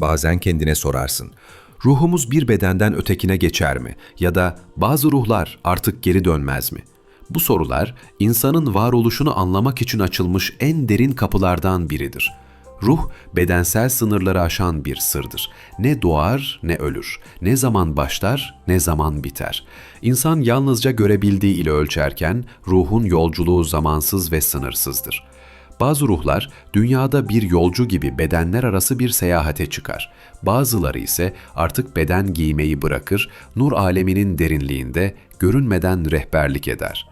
Bazen kendine sorarsın. Ruhumuz bir bedenden ötekine geçer mi? Ya da bazı ruhlar artık geri dönmez mi? Bu sorular insanın varoluşunu anlamak için açılmış en derin kapılardan biridir. Ruh bedensel sınırları aşan bir sırdır. Ne doğar ne ölür. Ne zaman başlar ne zaman biter. İnsan yalnızca görebildiği ile ölçerken ruhun yolculuğu zamansız ve sınırsızdır. Bazı ruhlar dünyada bir yolcu gibi bedenler arası bir seyahate çıkar. Bazıları ise artık beden giymeyi bırakır, nur aleminin derinliğinde görünmeden rehberlik eder.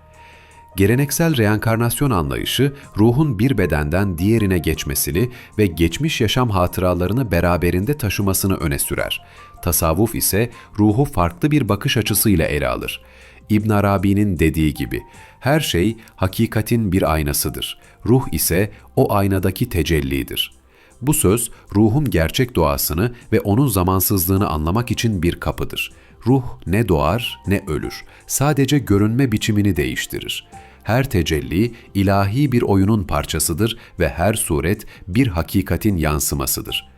Geleneksel reenkarnasyon anlayışı ruhun bir bedenden diğerine geçmesini ve geçmiş yaşam hatıralarını beraberinde taşımasını öne sürer. Tasavvuf ise ruhu farklı bir bakış açısıyla ele alır. İbn Arabi'nin dediği gibi her şey hakikatin bir aynasıdır. Ruh ise o aynadaki tecellidir. Bu söz ruhun gerçek doğasını ve onun zamansızlığını anlamak için bir kapıdır. Ruh ne doğar ne ölür. Sadece görünme biçimini değiştirir. Her tecelli ilahi bir oyunun parçasıdır ve her suret bir hakikatin yansımasıdır.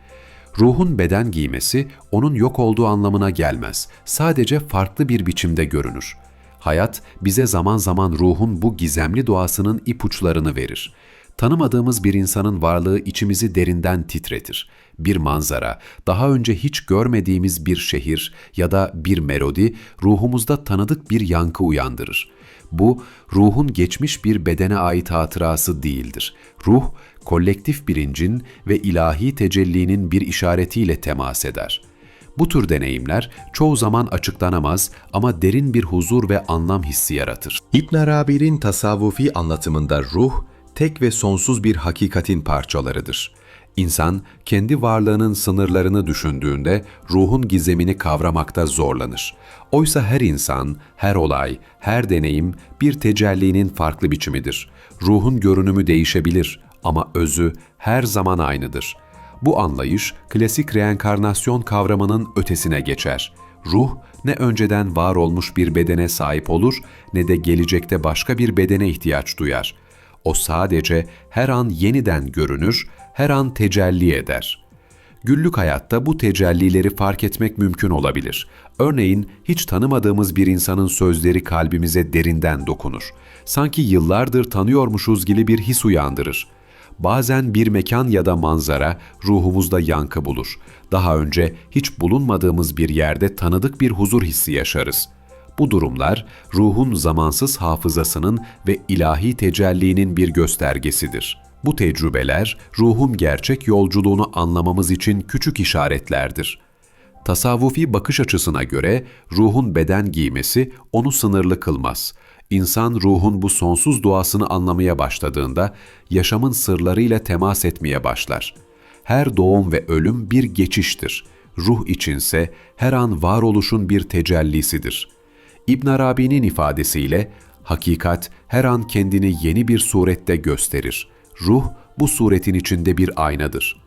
Ruhun beden giymesi onun yok olduğu anlamına gelmez. Sadece farklı bir biçimde görünür. Hayat bize zaman zaman ruhun bu gizemli doğasının ipuçlarını verir. Tanımadığımız bir insanın varlığı içimizi derinden titretir. Bir manzara, daha önce hiç görmediğimiz bir şehir ya da bir melodi ruhumuzda tanıdık bir yankı uyandırır. Bu, ruhun geçmiş bir bedene ait hatırası değildir. Ruh, kolektif bilincin ve ilahi tecellinin bir işaretiyle temas eder.'' Bu tür deneyimler çoğu zaman açıklanamaz ama derin bir huzur ve anlam hissi yaratır. İbn Arabi'nin tasavvufi anlatımında ruh, tek ve sonsuz bir hakikatin parçalarıdır. İnsan, kendi varlığının sınırlarını düşündüğünde ruhun gizemini kavramakta zorlanır. Oysa her insan, her olay, her deneyim bir tecellinin farklı biçimidir. Ruhun görünümü değişebilir ama özü her zaman aynıdır.'' Bu anlayış klasik reenkarnasyon kavramının ötesine geçer. Ruh ne önceden var olmuş bir bedene sahip olur ne de gelecekte başka bir bedene ihtiyaç duyar. O sadece her an yeniden görünür, her an tecelli eder. Güllük hayatta bu tecellileri fark etmek mümkün olabilir. Örneğin hiç tanımadığımız bir insanın sözleri kalbimize derinden dokunur. Sanki yıllardır tanıyormuşuz gibi bir his uyandırır bazen bir mekan ya da manzara ruhumuzda yankı bulur. Daha önce hiç bulunmadığımız bir yerde tanıdık bir huzur hissi yaşarız. Bu durumlar ruhun zamansız hafızasının ve ilahi tecellinin bir göstergesidir. Bu tecrübeler ruhun gerçek yolculuğunu anlamamız için küçük işaretlerdir. Tasavvufi bakış açısına göre ruhun beden giymesi onu sınırlı kılmaz. İnsan ruhun bu sonsuz duasını anlamaya başladığında yaşamın sırlarıyla temas etmeye başlar. Her doğum ve ölüm bir geçiştir. Ruh içinse her an varoluşun bir tecellisidir. İbn Arabi'nin ifadesiyle hakikat her an kendini yeni bir surette gösterir. Ruh bu suretin içinde bir aynadır.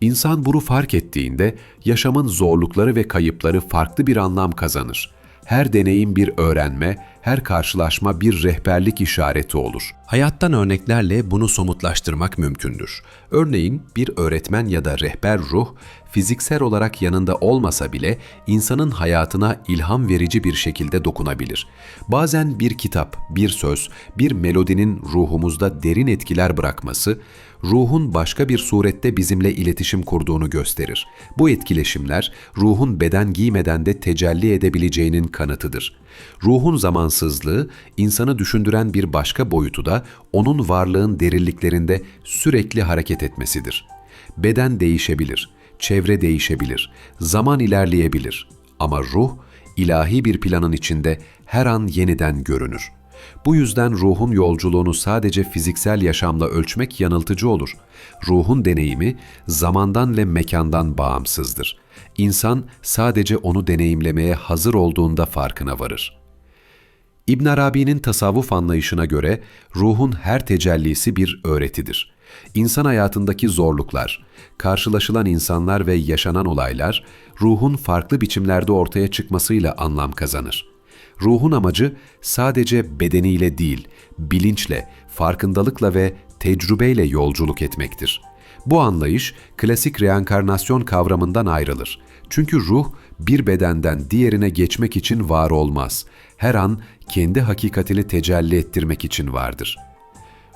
İnsan bunu fark ettiğinde yaşamın zorlukları ve kayıpları farklı bir anlam kazanır. Her deneyim bir öğrenme, her karşılaşma bir rehberlik işareti olur. Hayattan örneklerle bunu somutlaştırmak mümkündür. Örneğin bir öğretmen ya da rehber ruh, fiziksel olarak yanında olmasa bile insanın hayatına ilham verici bir şekilde dokunabilir. Bazen bir kitap, bir söz, bir melodinin ruhumuzda derin etkiler bırakması, ruhun başka bir surette bizimle iletişim kurduğunu gösterir. Bu etkileşimler ruhun beden giymeden de tecelli edebileceğinin kanıtıdır. Ruhun zamansızlığı insanı düşündüren bir başka boyutu da onun varlığın derinliklerinde sürekli hareket etmesidir. Beden değişebilir, çevre değişebilir, zaman ilerleyebilir ama ruh ilahi bir planın içinde her an yeniden görünür. Bu yüzden ruhun yolculuğunu sadece fiziksel yaşamla ölçmek yanıltıcı olur. Ruhun deneyimi zamandan ve mekandan bağımsızdır. İnsan sadece onu deneyimlemeye hazır olduğunda farkına varır. İbn Arabi'nin tasavvuf anlayışına göre ruhun her tecellisi bir öğretidir. İnsan hayatındaki zorluklar, karşılaşılan insanlar ve yaşanan olaylar ruhun farklı biçimlerde ortaya çıkmasıyla anlam kazanır. Ruhun amacı sadece bedeniyle değil, bilinçle, farkındalıkla ve tecrübeyle yolculuk etmektir. Bu anlayış klasik reenkarnasyon kavramından ayrılır. Çünkü ruh bir bedenden diğerine geçmek için var olmaz. Her an kendi hakikatini tecelli ettirmek için vardır.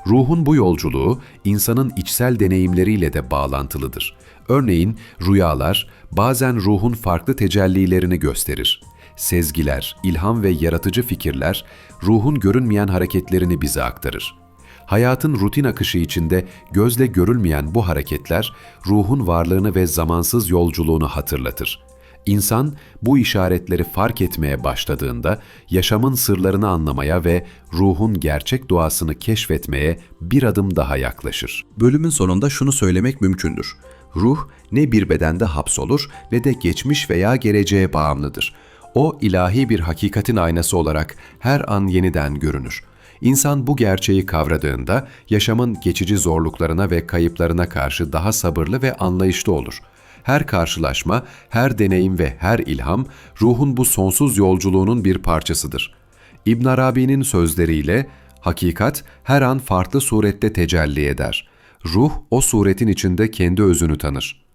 Ruhun bu yolculuğu insanın içsel deneyimleriyle de bağlantılıdır. Örneğin rüyalar bazen ruhun farklı tecellilerini gösterir. Sezgiler, ilham ve yaratıcı fikirler ruhun görünmeyen hareketlerini bize aktarır. Hayatın rutin akışı içinde gözle görülmeyen bu hareketler ruhun varlığını ve zamansız yolculuğunu hatırlatır. İnsan bu işaretleri fark etmeye başladığında yaşamın sırlarını anlamaya ve ruhun gerçek doğasını keşfetmeye bir adım daha yaklaşır. Bölümün sonunda şunu söylemek mümkündür. Ruh ne bir bedende hapsolur ne de geçmiş veya geleceğe bağımlıdır. O ilahi bir hakikatin aynası olarak her an yeniden görünür. İnsan bu gerçeği kavradığında yaşamın geçici zorluklarına ve kayıplarına karşı daha sabırlı ve anlayışlı olur. Her karşılaşma, her deneyim ve her ilham ruhun bu sonsuz yolculuğunun bir parçasıdır. İbn Arabi'nin sözleriyle hakikat her an farklı surette tecelli eder. Ruh o suretin içinde kendi özünü tanır.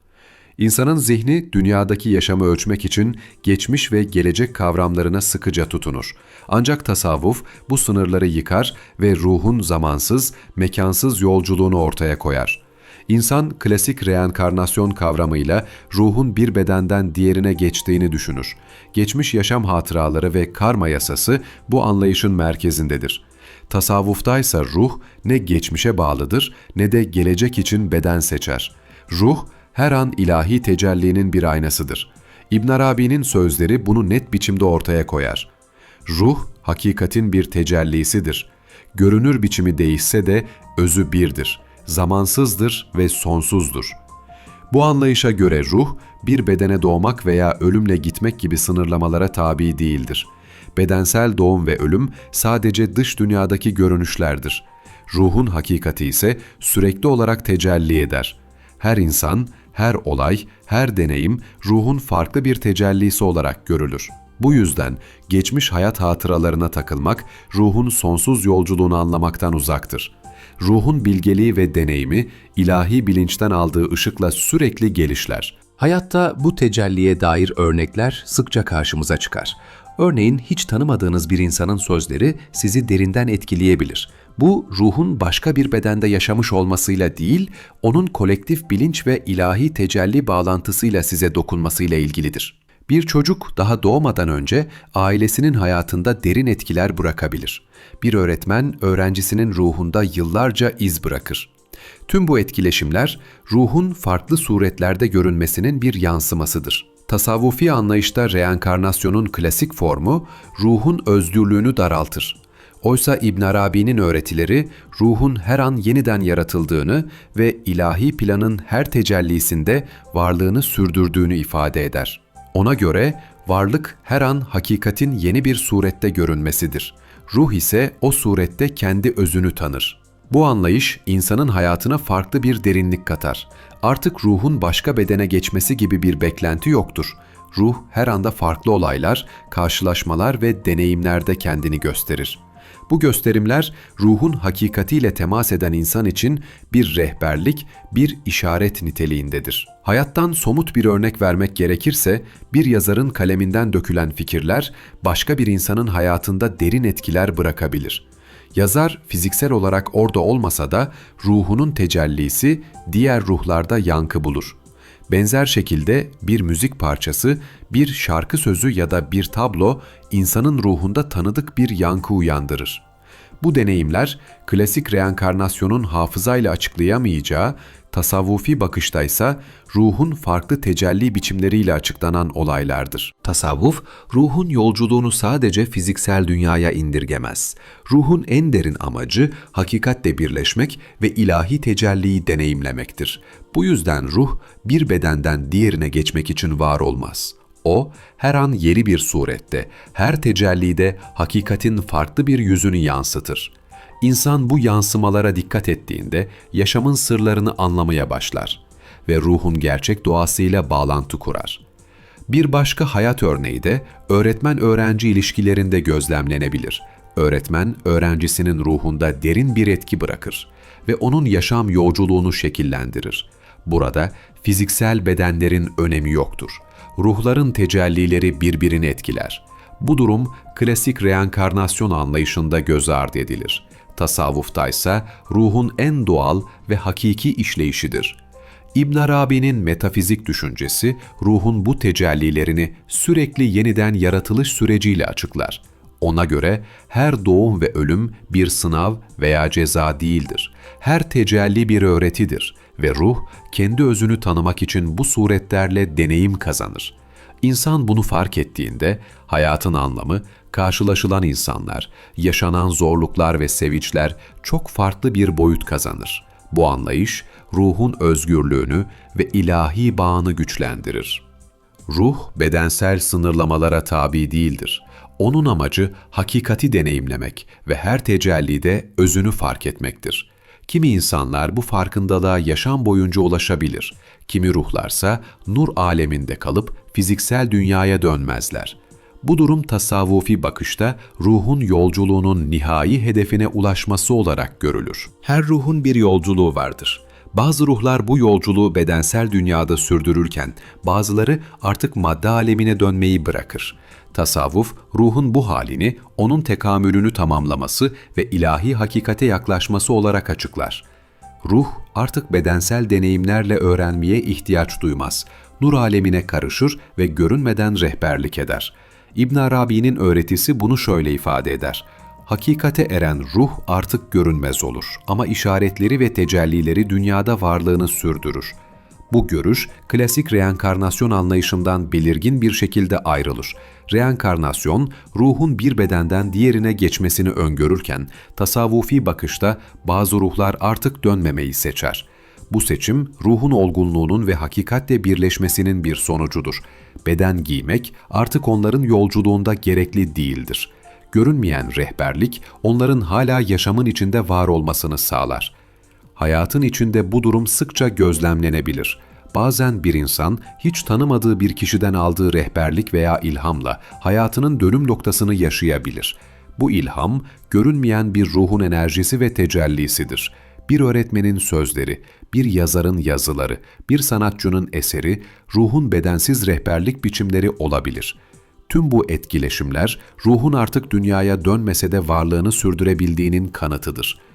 İnsanın zihni dünyadaki yaşamı ölçmek için geçmiş ve gelecek kavramlarına sıkıca tutunur. Ancak tasavvuf bu sınırları yıkar ve ruhun zamansız, mekansız yolculuğunu ortaya koyar. İnsan klasik reenkarnasyon kavramıyla ruhun bir bedenden diğerine geçtiğini düşünür. Geçmiş yaşam hatıraları ve karma yasası bu anlayışın merkezindedir. Tasavvuftaysa ruh ne geçmişe bağlıdır ne de gelecek için beden seçer. Ruh her an ilahi tecellinin bir aynasıdır. İbn Arabi'nin sözleri bunu net biçimde ortaya koyar. Ruh hakikatin bir tecellisidir. Görünür biçimi değişse de özü birdir. Zamansızdır ve sonsuzdur. Bu anlayışa göre ruh bir bedene doğmak veya ölümle gitmek gibi sınırlamalara tabi değildir. Bedensel doğum ve ölüm sadece dış dünyadaki görünüşlerdir. Ruhun hakikati ise sürekli olarak tecelli eder. Her insan, her olay, her deneyim ruhun farklı bir tecellisi olarak görülür. Bu yüzden geçmiş hayat hatıralarına takılmak ruhun sonsuz yolculuğunu anlamaktan uzaktır. Ruhun bilgeliği ve deneyimi ilahi bilinçten aldığı ışıkla sürekli gelişler. Hayatta bu tecelliye dair örnekler sıkça karşımıza çıkar. Örneğin hiç tanımadığınız bir insanın sözleri sizi derinden etkileyebilir. Bu ruhun başka bir bedende yaşamış olmasıyla değil, onun kolektif bilinç ve ilahi tecelli bağlantısıyla size dokunmasıyla ilgilidir. Bir çocuk daha doğmadan önce ailesinin hayatında derin etkiler bırakabilir. Bir öğretmen öğrencisinin ruhunda yıllarca iz bırakır. Tüm bu etkileşimler ruhun farklı suretlerde görünmesinin bir yansımasıdır. Tasavvufi anlayışta reenkarnasyonun klasik formu ruhun özgürlüğünü daraltır. Oysa İbn Arabi'nin öğretileri ruhun her an yeniden yaratıldığını ve ilahi planın her tecellisinde varlığını sürdürdüğünü ifade eder. Ona göre varlık her an hakikatin yeni bir surette görünmesidir. Ruh ise o surette kendi özünü tanır. Bu anlayış insanın hayatına farklı bir derinlik katar. Artık ruhun başka bedene geçmesi gibi bir beklenti yoktur. Ruh her anda farklı olaylar, karşılaşmalar ve deneyimlerde kendini gösterir. Bu gösterimler ruhun hakikatiyle temas eden insan için bir rehberlik, bir işaret niteliğindedir. Hayattan somut bir örnek vermek gerekirse, bir yazarın kaleminden dökülen fikirler başka bir insanın hayatında derin etkiler bırakabilir. Yazar fiziksel olarak orada olmasa da ruhunun tecellisi diğer ruhlarda yankı bulur. Benzer şekilde bir müzik parçası, bir şarkı sözü ya da bir tablo insanın ruhunda tanıdık bir yankı uyandırır. Bu deneyimler klasik reenkarnasyonun hafızayla açıklayamayacağı, tasavvufi bakıştaysa ruhun farklı tecelli biçimleriyle açıklanan olaylardır. Tasavvuf, ruhun yolculuğunu sadece fiziksel dünyaya indirgemez. Ruhun en derin amacı hakikatle birleşmek ve ilahi tecelliyi deneyimlemektir. Bu yüzden ruh bir bedenden diğerine geçmek için var olmaz. O, her an yeni bir surette, her tecellide hakikatin farklı bir yüzünü yansıtır. İnsan bu yansımalara dikkat ettiğinde yaşamın sırlarını anlamaya başlar ve ruhun gerçek doğasıyla bağlantı kurar. Bir başka hayat örneği de öğretmen-öğrenci ilişkilerinde gözlemlenebilir. Öğretmen, öğrencisinin ruhunda derin bir etki bırakır ve onun yaşam yolculuğunu şekillendirir. Burada fiziksel bedenlerin önemi yoktur. Ruhların tecellileri birbirini etkiler. Bu durum klasik reenkarnasyon anlayışında göz ardı edilir. Tasavvufta ise ruhun en doğal ve hakiki işleyişidir. İbn Arabi'nin metafizik düşüncesi ruhun bu tecellilerini sürekli yeniden yaratılış süreciyle açıklar. Ona göre her doğum ve ölüm bir sınav veya ceza değildir. Her tecelli bir öğretidir ve ruh kendi özünü tanımak için bu suretlerle deneyim kazanır. İnsan bunu fark ettiğinde hayatın anlamı, karşılaşılan insanlar, yaşanan zorluklar ve sevinçler çok farklı bir boyut kazanır. Bu anlayış ruhun özgürlüğünü ve ilahi bağını güçlendirir. Ruh bedensel sınırlamalara tabi değildir. Onun amacı hakikati deneyimlemek ve her tecellide özünü fark etmektir. Kimi insanlar bu farkındalığa yaşam boyunca ulaşabilir. Kimi ruhlarsa nur aleminde kalıp fiziksel dünyaya dönmezler. Bu durum tasavvufi bakışta ruhun yolculuğunun nihai hedefine ulaşması olarak görülür. Her ruhun bir yolculuğu vardır. Bazı ruhlar bu yolculuğu bedensel dünyada sürdürürken bazıları artık madde alemine dönmeyi bırakır. Tasavvuf, ruhun bu halini, onun tekamülünü tamamlaması ve ilahi hakikate yaklaşması olarak açıklar. Ruh artık bedensel deneyimlerle öğrenmeye ihtiyaç duymaz. Nur alemine karışır ve görünmeden rehberlik eder. İbn Arabi'nin öğretisi bunu şöyle ifade eder. Hakikate eren ruh artık görünmez olur ama işaretleri ve tecellileri dünyada varlığını sürdürür. Bu görüş, klasik reenkarnasyon anlayışından belirgin bir şekilde ayrılır. Reenkarnasyon, ruhun bir bedenden diğerine geçmesini öngörürken, tasavvufi bakışta bazı ruhlar artık dönmemeyi seçer. Bu seçim, ruhun olgunluğunun ve hakikatle birleşmesinin bir sonucudur. Beden giymek artık onların yolculuğunda gerekli değildir. Görünmeyen rehberlik, onların hala yaşamın içinde var olmasını sağlar. Hayatın içinde bu durum sıkça gözlemlenebilir. Bazen bir insan hiç tanımadığı bir kişiden aldığı rehberlik veya ilhamla hayatının dönüm noktasını yaşayabilir. Bu ilham görünmeyen bir ruhun enerjisi ve tecellisidir. Bir öğretmenin sözleri, bir yazarın yazıları, bir sanatçının eseri, ruhun bedensiz rehberlik biçimleri olabilir. Tüm bu etkileşimler ruhun artık dünyaya dönmese de varlığını sürdürebildiğinin kanıtıdır.''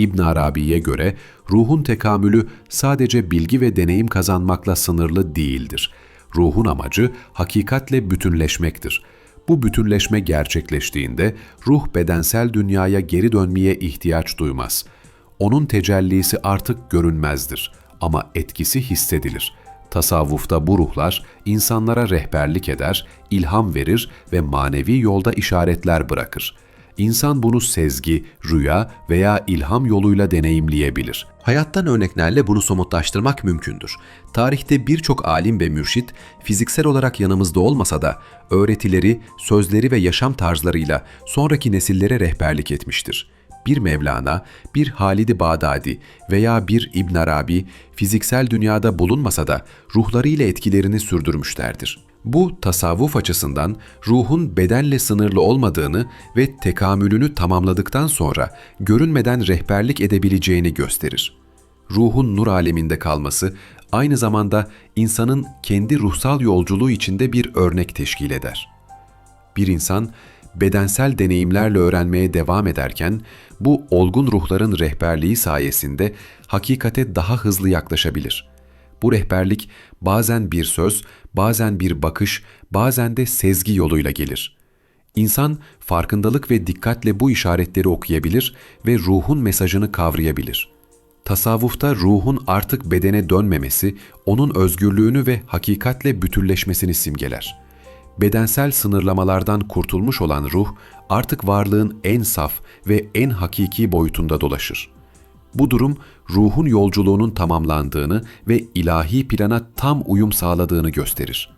İbn Arabi'ye göre ruhun tekamülü sadece bilgi ve deneyim kazanmakla sınırlı değildir. Ruhun amacı hakikatle bütünleşmektir. Bu bütünleşme gerçekleştiğinde ruh bedensel dünyaya geri dönmeye ihtiyaç duymaz. Onun tecellisi artık görünmezdir ama etkisi hissedilir. Tasavvufta bu ruhlar insanlara rehberlik eder, ilham verir ve manevi yolda işaretler bırakır.'' İnsan bunu sezgi, rüya veya ilham yoluyla deneyimleyebilir. Hayattan örneklerle bunu somutlaştırmak mümkündür. Tarihte birçok alim ve mürşit fiziksel olarak yanımızda olmasa da öğretileri, sözleri ve yaşam tarzlarıyla sonraki nesillere rehberlik etmiştir. Bir Mevlana, bir Halid-i Bağdadi veya bir İbn Arabi fiziksel dünyada bulunmasa da ruhlarıyla etkilerini sürdürmüşlerdir. Bu tasavvuf açısından ruhun bedenle sınırlı olmadığını ve tekamülünü tamamladıktan sonra görünmeden rehberlik edebileceğini gösterir. Ruhun nur aleminde kalması aynı zamanda insanın kendi ruhsal yolculuğu içinde bir örnek teşkil eder. Bir insan bedensel deneyimlerle öğrenmeye devam ederken bu olgun ruhların rehberliği sayesinde hakikate daha hızlı yaklaşabilir. Bu rehberlik bazen bir söz, bazen bir bakış, bazen de sezgi yoluyla gelir. İnsan farkındalık ve dikkatle bu işaretleri okuyabilir ve ruhun mesajını kavrayabilir. Tasavvufta ruhun artık bedene dönmemesi, onun özgürlüğünü ve hakikatle bütünleşmesini simgeler. Bedensel sınırlamalardan kurtulmuş olan ruh, artık varlığın en saf ve en hakiki boyutunda dolaşır. Bu durum ruhun yolculuğunun tamamlandığını ve ilahi plana tam uyum sağladığını gösterir.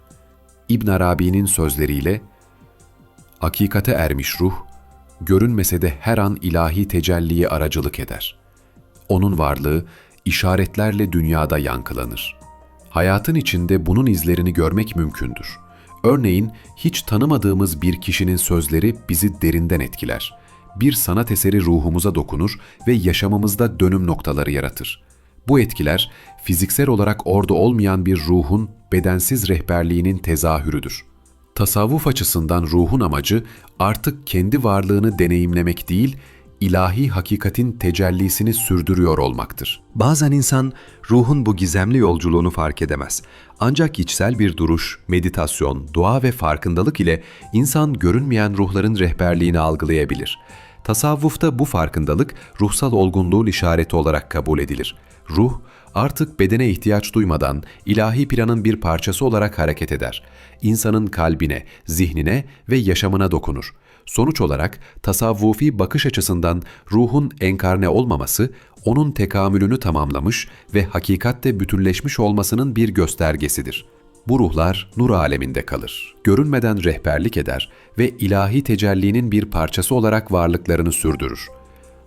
İbn Arabi'nin sözleriyle Hakikate ermiş ruh, görünmese de her an ilahi tecelliye aracılık eder. Onun varlığı işaretlerle dünyada yankılanır. Hayatın içinde bunun izlerini görmek mümkündür. Örneğin hiç tanımadığımız bir kişinin sözleri bizi derinden etkiler. Bir sanat eseri ruhumuza dokunur ve yaşamımızda dönüm noktaları yaratır. Bu etkiler fiziksel olarak orada olmayan bir ruhun bedensiz rehberliğinin tezahürüdür. Tasavvuf açısından ruhun amacı artık kendi varlığını deneyimlemek değil, ilahi hakikatin tecellisini sürdürüyor olmaktır. Bazen insan ruhun bu gizemli yolculuğunu fark edemez. Ancak içsel bir duruş, meditasyon, dua ve farkındalık ile insan görünmeyen ruhların rehberliğini algılayabilir. Tasavvufta bu farkındalık ruhsal olgunluğun işareti olarak kabul edilir. Ruh artık bedene ihtiyaç duymadan ilahi planın bir parçası olarak hareket eder. İnsanın kalbine, zihnine ve yaşamına dokunur. Sonuç olarak tasavvufi bakış açısından ruhun enkarne olmaması, onun tekamülünü tamamlamış ve hakikatte bütünleşmiş olmasının bir göstergesidir. Bu ruhlar nur aleminde kalır, görünmeden rehberlik eder ve ilahi tecellinin bir parçası olarak varlıklarını sürdürür.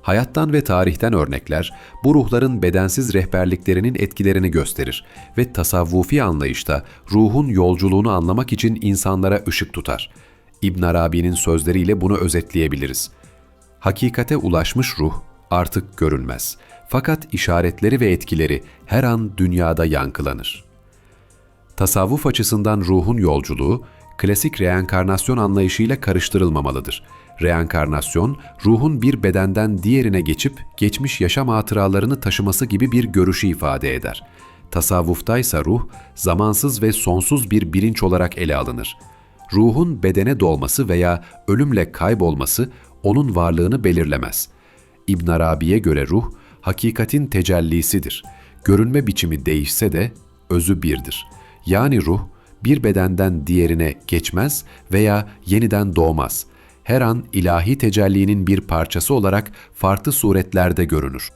Hayattan ve tarihten örnekler bu ruhların bedensiz rehberliklerinin etkilerini gösterir ve tasavvufi anlayışta ruhun yolculuğunu anlamak için insanlara ışık tutar. İbn Arabi'nin sözleriyle bunu özetleyebiliriz. Hakikate ulaşmış ruh artık görünmez. Fakat işaretleri ve etkileri her an dünyada yankılanır. Tasavvuf açısından ruhun yolculuğu, klasik reenkarnasyon anlayışıyla karıştırılmamalıdır. Reenkarnasyon, ruhun bir bedenden diğerine geçip geçmiş yaşam hatıralarını taşıması gibi bir görüşü ifade eder. Tasavvuftaysa ruh, zamansız ve sonsuz bir bilinç olarak ele alınır. Ruhun bedene dolması veya ölümle kaybolması onun varlığını belirlemez. İbn Arabi'ye göre ruh, hakikatin tecellisidir. Görünme biçimi değişse de özü birdir. Yani ruh, bir bedenden diğerine geçmez veya yeniden doğmaz. Her an ilahi tecellinin bir parçası olarak farklı suretlerde görünür.